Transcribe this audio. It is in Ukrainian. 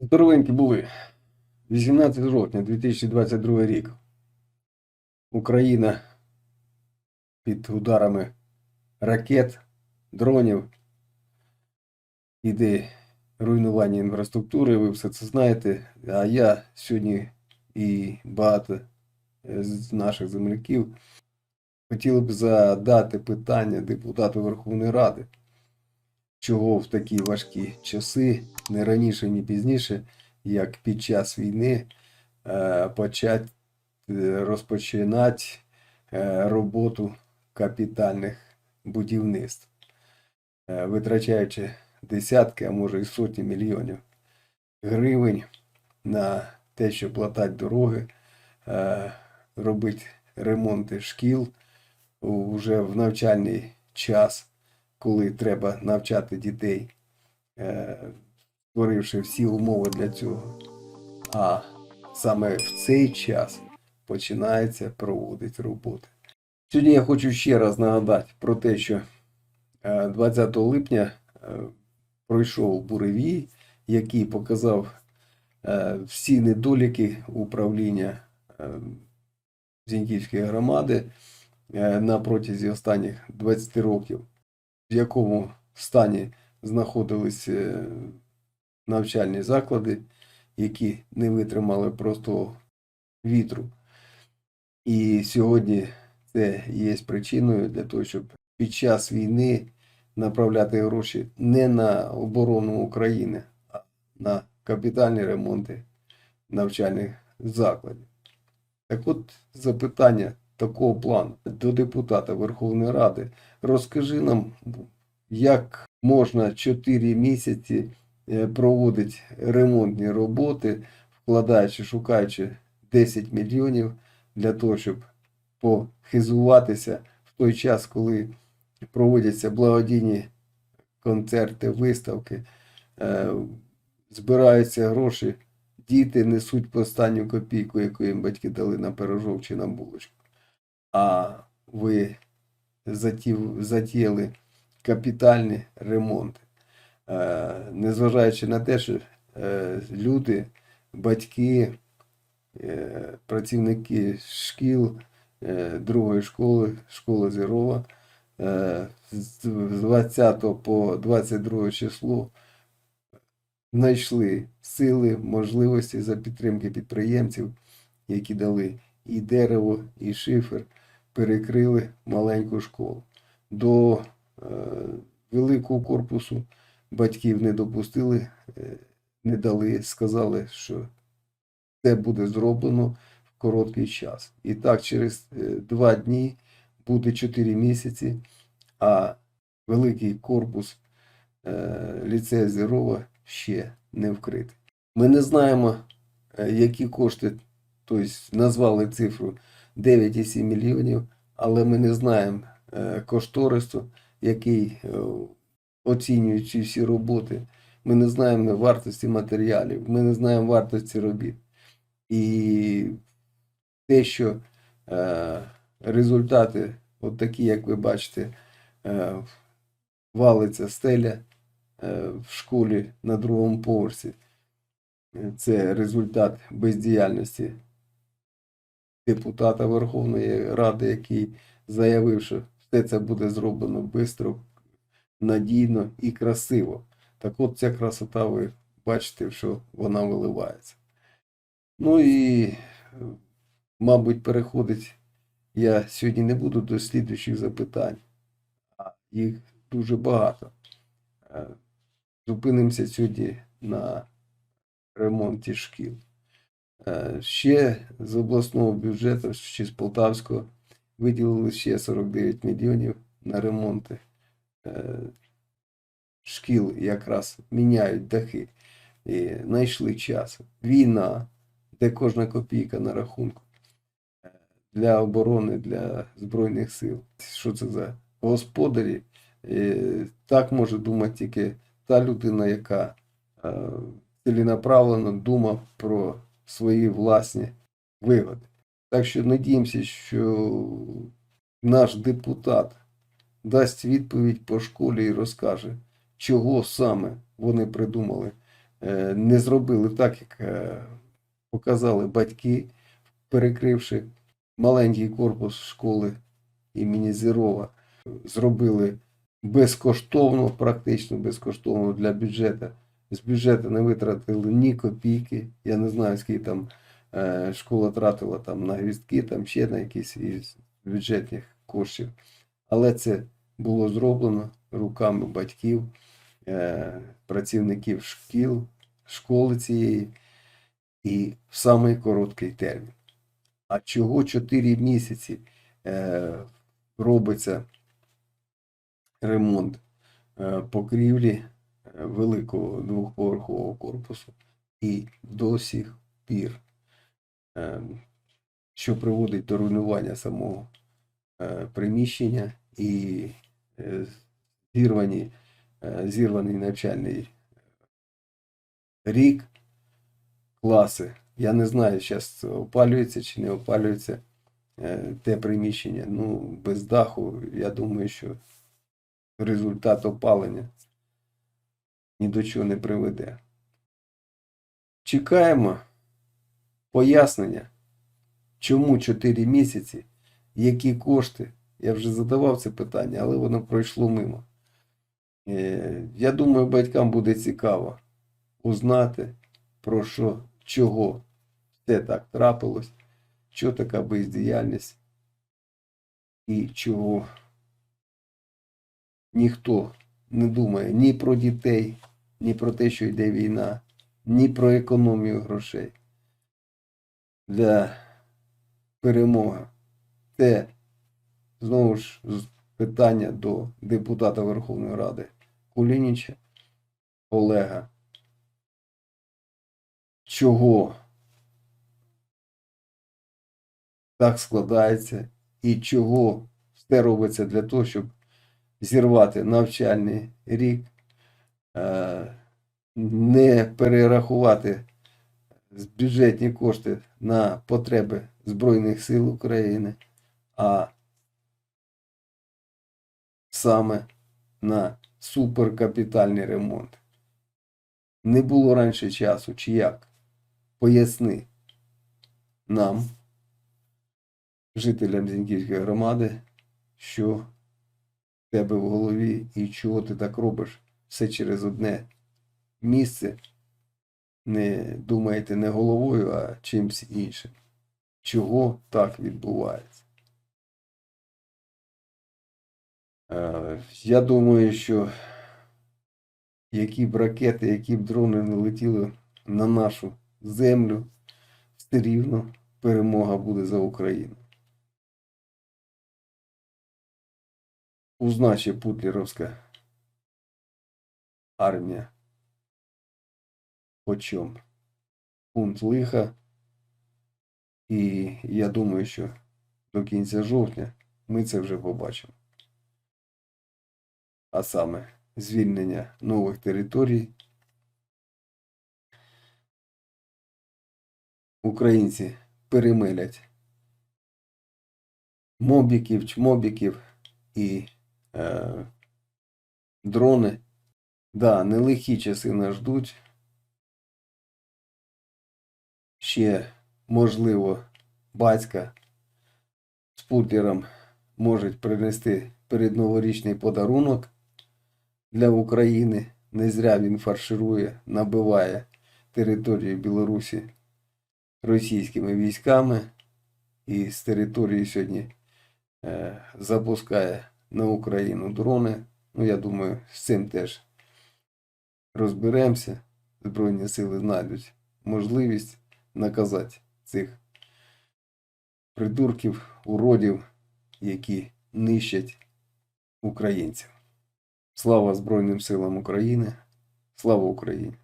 Здоровенькі були. 18 жовтня 2022 рік. Україна під ударами ракет, дронів. Іде руйнування інфраструктури, ви все це знаєте. А я сьогодні і багато е, з наших земляків хотіли б задати питання депутату Верховної Ради, чого в такі важкі часи, не раніше, ні пізніше, як під час війни, е, почать е, розпочинати е, роботу капітальних будівництв, витрачаючи десятки, а може і сотні мільйонів гривень на те, щоб латати дороги, робити ремонти шкіл вже в навчальний час, коли треба навчати дітей, е, створивши всі умови для цього. А саме в цей час починається проводити роботи. Сьогодні я хочу ще раз нагадати про те, що е, 20 липня е, пройшов буревій, який показав е, всі недоліки управління е, Зіньківської громади е, на протязі останніх 20 років, в якому стані знаходились е, навчальні заклади, які не витримали просто вітру. І сьогодні це є причиною для того, щоб під час війни направляти гроші не на оборону України, а на капітальні ремонти навчальних закладів. Так от запитання такого плану до депутата Верховної Ради. Розкажи нам, як можна 4 місяці е, проводити ремонтні роботи, вкладаючи, шукаючи 10 мільйонів для того, щоб похизуватися в той час, коли проводяться благодійні концерти, виставки, е, збираються гроші, діти несуть останню копійку, яку їм батьки дали на пирожок чи на булочку. А ви затіяли капітальні ремонти. Е, незважаючи на те, що е, люди, батьки, е, працівники шкіл другої школи, школа Зірова, з 20 по 22 число знайшли сили, можливості за підтримки підприємців, які дали і дерево, і шифер, перекрили маленьку школу. До е, великого корпусу батьків не допустили, е, не дали, сказали, що це буде зроблено в короткий час. І так, через е, два дні буде 4 місяці, а великий корпус е, ліцею Зірова ще не вкритий. Ми не знаємо, е, які кошти, тобто назвали цифру 9,7 мільйонів, але ми не знаємо е, кошторису, який е, оцінюючи всі роботи. Ми не знаємо вартості матеріалів, ми не знаємо вартості робіт. І те, що е, результати, от такі, як ви бачите, валиться стеля в школі на другому поверсі. Це результат бездіяльності депутата Верховної Ради, який заявив, що все це буде зроблено швидко, надійно і красиво. Так от ця красота, ви бачите, що вона виливається. Ну і, мабуть, переходить я сьогодні не буду до слідуючих запитань, а їх дуже багато. Е, Зупинимося сьогодні на ремонті шкіл. Е, Ще з обласного бюджету, чи з Полтавського, виділили ще 49 мільйонів на ремонти е, шкіл, якраз міняють дахи. І знайшли час. Війна, де кожна копійка на рахунку е, для оборони, для Збройних сил. Що це за господарі? Так може думати тільки та людина, яка ціленаправленно думав про свої власні вигоди. Так що надіємося, що наш депутат дасть відповідь по школі і розкаже, чого саме вони придумали е, не зробили так, як е, показали батьки, перекривши маленький корпус школи імені Зірова, зробили безкоштовно, практично безкоштовно для бюджету. З бюджету не витратили ні копійки. Я не знаю, скільки там е, школа тратила там на гвіздки, там ще на якісь із бюджетних коштів. Але це було зроблено руками батьків, е, працівників шкіл, школи цієї і в самий короткий термін. А чого 4 місяці е, робиться ремонт покрівлі великого двохповерхового корпусу і до сих пір, е, що приводить до руйнування самого е, приміщення і е, зірвані, е, зірваний навчальний рік, класи. Я не знаю, зараз опалюється чи не опалюється те приміщення. Ну, без даху, я думаю, що результат опалення ні до чого не приведе. Чекаємо пояснення, чому 4 місяці, які кошти. Я вже задавав це питання, але воно пройшло мимо. Е, Я думаю, батькам буде цікаво узнати, про що, чого все так трапилось, що така бездіяльність і чого ніхто не думає ні про дітей, ні про те, що йде війна, ні про економію грошей для перемоги. Це знову ж питання до депутата Верховної Ради Кулініча Олега. Чого так складається і чого все робиться для того, щоб зірвати навчальний рік, е, не перерахувати бюджетні кошти на потреби Збройних сил України, а саме на суперкапітальний ремонт. Не було раніше часу, чи як? Поясни нам, жителям Зіньківської громади, що тебе в голові і чого ти так робиш все через одне місце. Не думаєте не головою, а чимсь іншим. Чого так відбувається? Е, Я думаю, що які б ракети, які б дрони не летіли на нашу землю, все рівно перемога буде за Україну. Узначе Путлеровська армія. Почом? Пункт лиха. І я думаю, що до кінця жовтня ми це вже побачимо. А саме звільнення нових територій. Українці перемелять мобіків, чмобіків і е, дрони. Да, нелегкі часи нас ждуть. Ще, можливо, батька з путлером можуть принести передноворічний подарунок для України. Не зря він фарширує, набиває територію Білорусі російськими військами і з території сьогодні е, запускає на Україну дрони. Ну, я думаю, з цим теж розберемося. Збройні сили знайдуть можливість наказати цих придурків, уродів, які нищать українців. Слава Збройним силам України! Слава Україні!